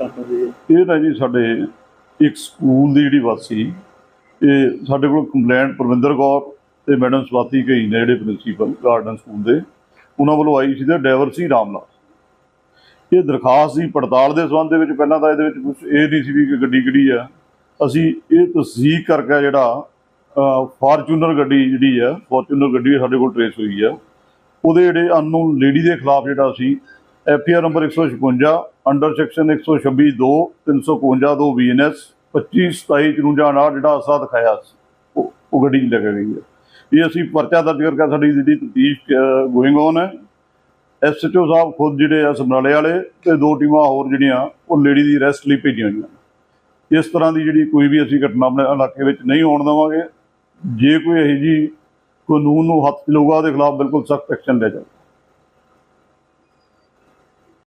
ਇਹ ਨਾ ਜੀ ਸਾਡੇ ਇੱਕ ਸਕੂਲ ਦੀ ਜਿਹੜੀ ਵਾਸੀ, ਇਹ ਸਾਡੇ ਕੋਲ ਕੰਪਲੇਂਟ ਪ੍ਰਵਿੰਦਰ ਕੌਰ ਤੇ ਮੈਡਮ ਸਵਾਤੀ ਕਈ ਨੇ ਜਿਹੜੇ ਪ੍ਰਿੰਸੀਪਲ ਗਾਰਡਨ ਸਕੂਲ ਦੇ। ਉਹਨਾਂ ਵੱਲੋਂ ਆਈ ਸੀ ਤੇ ਡਰਾਈਵਰ ਸੀ ਰਾਮਲਾਲ। ਇਹ ਦਰਖਾਸਤ ਦੀ ਪੜਤਾਲ ਦੇ ਸੰਬੰਧ ਦੇ ਵਿੱਚ, ਪਹਿਲਾਂ ਤਾਂ ਇਹਦੇ ਵਿੱਚ ਕੁਝ ਇਹ ਨਹੀਂ ਸੀ ਵੀ ਕਿ ਗੱਡੀ ਕਿਹੜੀ ਆ। ਅਸੀਂ ਇਹ ਤਸਦੀਕ ਕਰਕੇ ਜਿਹੜਾ ਫਾਰਚੂਨਰ ਗੱਡੀ ਜਿਹੜੀ ਆ ਫਾਰਚੂਨਰ ਗੱਡੀ ਸਾਡੇ ਕੋਲ ਟਰੇਸ ਹੋਈ ਆ। ਉਹਦੇ ਜਿਹੜੇ ਅਨਨੋਨ ਲੇਡੀ ਦੇ ਖਿਲਾਫ ਜਿਹੜਾ ਅਸੀਂ F R number 156 under section 126 2 352 2 BNS 25 27 54 ਨਾਲ ਜਿਹੜਾ ਅਸਾ ਦਿਖਾਇਆ ਸੀ, ਉਹ ਗੱਡੀ 'ਚ ਲੱਗ ਗਈ ਹੈ। ਇਹ ਅਸੀਂ ਪਰਚਾ ਦਰਜ ਕਰਕੇ ਸਾਡੀ ਜਿਹੜੀ ਤਫਤੀਸ਼ ਗੋਇੰਗ ਔਨ ਹੈ। ਐਸਐਚਓ ਸਾਹਿਬ ਖੁਦ ਜਿਹੜੇ ਆ ਸਮਰਾਲੇ ਵਾਲੇ ਤੇ ਦੋ ਟੀਮਾਂ ਹੋਰ ਜਿਹੜੀਆਂ, ਉਹ ਲੇਡੀ ਦੀ ਅਰੈਸਟ ਲਈ ਭੇਜੀਆਂ ਹੋਈਆਂ ਇਸ ਤਰ੍ਹਾਂ ਦੀ ਜਿਹੜੀ ਕੋਈ ਵੀ ਅਸੀਂ ਘਟਨਾ ਆਪਣੇ ਇਲਾਕੇ ਵਿੱਚ ਨਹੀਂ ਹੋਣ ਦੇਵਾਂਗੇ। ਜੇ ਕੋਈ ਇਹੋ ਜੀ ਕਾਨੂੰਨ ਨੂੰ ਹੱਥ 'ਚ ਲਊਗਾ, ਉਹਦੇ ਖਿਲਾਫ ਬਿਲਕੁਲ ਸਖਤ ਐਕਸ਼ਨ ਲਿਆ ਜਾਵੇ